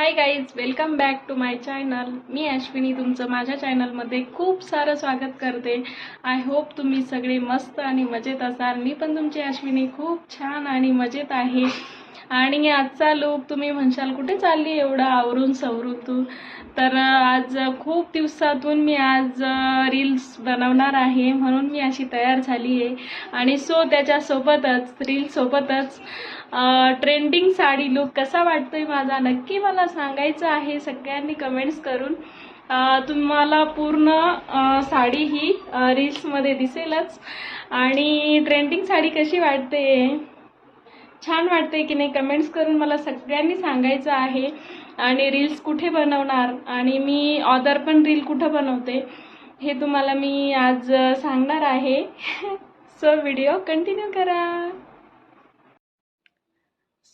Hi guys welcome back to my channel मी अश्विनी तुमचं माझ्या चॅनलमध्ये खूप सारं स्वागत करते. आय होप तुम्ही सगळे मस्त आणि मजेत असाल. मी पण तुमची अश्विनी खूप छान आणि मजेत आहे. आणि आजचा लूक तुम्ही म्हणशाल कुठे चालली एवढं आवरून सवरून तू? तर आज खूप दिवसातून मी आज रील्स बनवणार आहे म्हणून मी अशी तयार झाली आहे. आणि सो त्याच्यासोबतच रील्ससोबतच ट्रेंडिंग साडी लुक कसा वाटतोय माझा नक्की मला सांगायचं आहे सगळ्यांनी कमेंट्स करून. तुम्हाला पूर्ण साडी ही रील्समध्ये दिसेलच. आणि ट्रेंडिंग साडी कशी वाटते छान वाटते की नाही कमेंट्स करून मला सगळ्यांनी सांगायचं आहे. आणि रील्स कुठे बनवणार? आणि मी ऑदर पण रील कुठं बनवते? हे तुम्हाला मी आज सांगणार आहे. सो व्हिडिओ कंटिन्यू करा.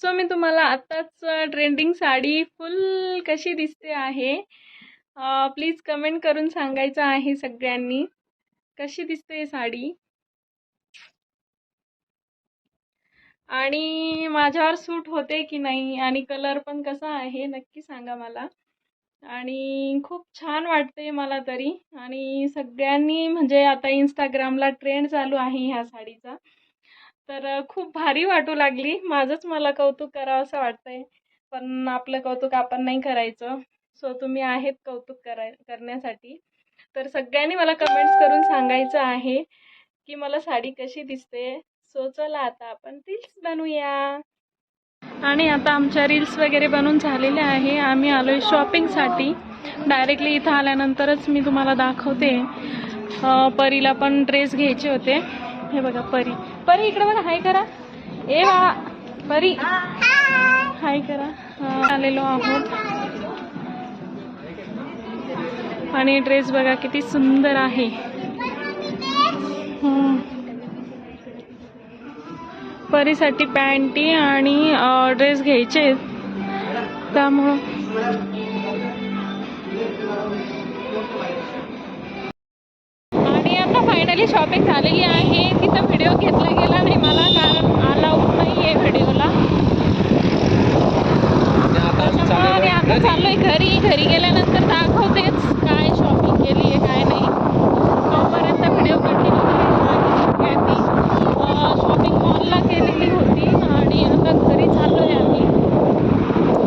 सो मी तुम्हाला आत्ताच ट्रेंडिंग साडी फुल कशी दिसते आहे प्लीज कमेंट करून सांगायचं आहे सगळ्यांनी. कशी दिसते साडी? आणि माझ्यावर सूट होते की नाही आणि कलर पण कसा आहे नक्की सांगा मला. आणि खूप छान वाटते मला तरी. आणि सगळ्यांनी म्हणजे आता इंस्टाग्रामला ट्रेंड चालू आहे ह्या साडीचा. तर खूप भारी वाटू लागली. माझंच मला कौतुक करावं असं वाटतंय. पण आपलं कौतुक आपण नाही करायचं. सो तुम्ही आहेत कौतुक कराय करण्यासाठी. तर सगळ्यांनी मला कमेंट्स करून सांगायचं आहे की मला साडी कशी दिसते? सो चला आता आपण रील्स बनवूया. आणि आता आमच्या रील्स वगैरे बनवून झालेल्या आहे. आम्ही आलो आहे शॉपिंगसाठी डायरेक्टली इथं आल्यानंतरच मी तुम्हाला दाखवते. परीला पण ड्रेस घ्यायचे होते. हे बघा परी. परी इकडे बघा हाय करा. ए वा. परी. हाय करा. आलेलो आहोत. आणि ड्रेस बघा किती सुंदर आहे. परीसाठी पॅन्टी आणि ड्रेस घ्यायचे आहेत. त्यामुळं आणि आता फायनली शॉपिंग झालेली आहे तिथं व्हिडिओ घेतला गेला नाही मला कारण अलाउड नाही आहे व्हिडिओला त्याच्यामुळं आणि आता चाललोय घरी घरी गेल्यानंतर दाखवतेच काय शॉपिंग केली आहे काय नाही तोपर्यंत व्हिडिओ कंटिन्यू करायचा आहे सगळ्यांनी शॉपिंग मॉलला केलेली होती आणि आता घरी चाललोय आम्ही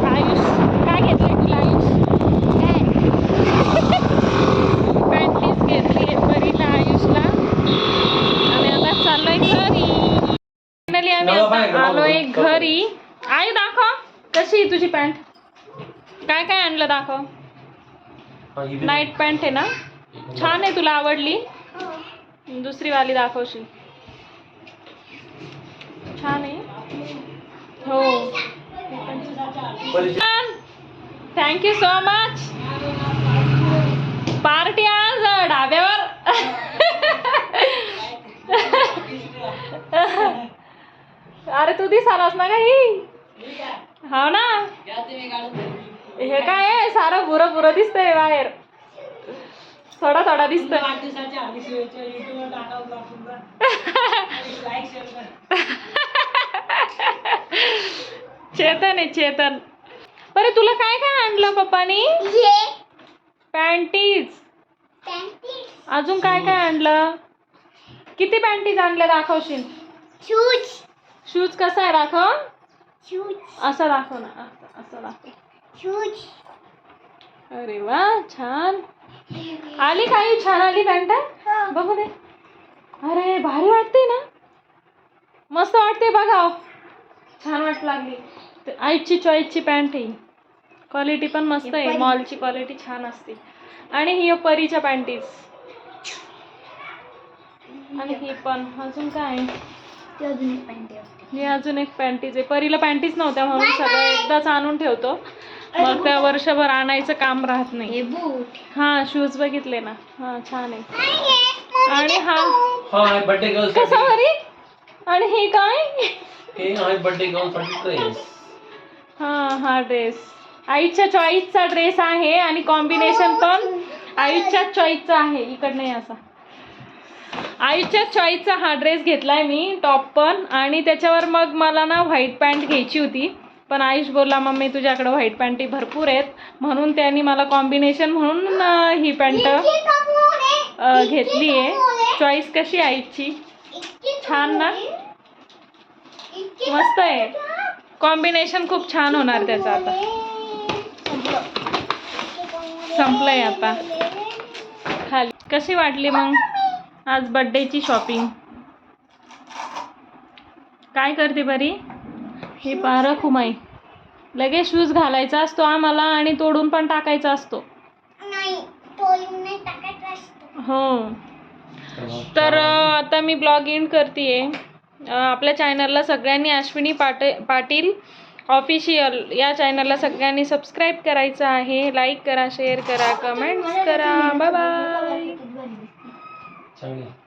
आयुष काय घेतलंय तुला आयुष पॅन्टीज घेतली आहे परीला आयुषला आणि आता चाललोय घरी फायनली आम्ही आता आलोय घरी. आई दाखव कशी तुझी पॅन्ट? काय काय आणलं दाखव. नाईट पॅन्ट आहे ना? छान आहे तुला आवडली? दुसरी वाली दाखवशील. छान आहे. हो. थँक्यू सो मच दिसालास ना काही? हो ना? हे काय आहे? सारं बुरं बुरं दिसतंय बाहेर. थोडा थोडा दिसतोय. चेतन आहे चेतन. बरे तुला काय काय आणलं पप्पानी? पॅन्टीज. अजून काय काय आणलं? किती पॅन्टीज आणल्या दाखवशील? शूज. कसा आहे दाखव असं दाखव ना असं- दाखव अरे वा छान. आली काही छान आली पॅन्ट? बघू दे. अरे भारी वाटते ना. मस्त वाटते बघा. छान वाट लागली. आईची चॉईसची पॅन्ट आहे क्वालिटी पण मस्त आहे. मॉलची क्वालिटी छान असते. आणि ही परीच्या पॅन्टीज. आणि ही पण. अजून काय? ही अजून एक पॅन्टीज आहे. परीला पॅन्टीज नव्हत्या म्हणून सगळं एकदाच आणून ठेवतो. मग त्या वर्षभर आणायचं काम राहत नाही. हा शूज बघितले ना. हा छान आहे. आणि हा. हाय बर्थडे गर्ल कसा बरी आणि हे काय? हे हाय बर्थडे गर्लसाठी ड्रेस हा हा ड्रेस आईच्या चॉईसचा ड्रेस आहे आणि कॉम्बिनेशन पण आईच्या चॉईसचा आहे. इकडं नाही असा. आईच्या चॉईसचा हा ड्रेस घेतलाय मी टॉप पण. आणि त्याच्यावर मग मला ना व्हाईट पॅन्ट घ्यायची होती. पण आयुष बोलला मम्मी तुझ्याकडे व्हाईट पॅन्टी भरपूर आहेत. म्हणून त्यांनी मला कॉम्बिनेशन म्हणून ही पॅन्ट घेतली आहे. चॉईस कशी आहे आईची? छान ना? मस्त आहे. कॉम्बिनेशन खूप छान होणार त्याचं आता. संपलंय आता. खाली. कशी वाटली मग? आज बड्डेची शॉपिंग काय करते बरी? हे पारा खुमाई. लगेच शूज घालायचा असतो आम्हाला आणि तोडून पण टाकायचा असतो. हो. तर आता मी ब्लॉग एंड करते आपल्या चॅनलला सगळ्यांनी अश्विनी पाट पाटील ऑफिशियल या चॅनलला सगळ्यांनी सबस्क्राईब करायचं आहे. लाईक करा शेअर करा कमेंट्स करा. बाय बाय चांगली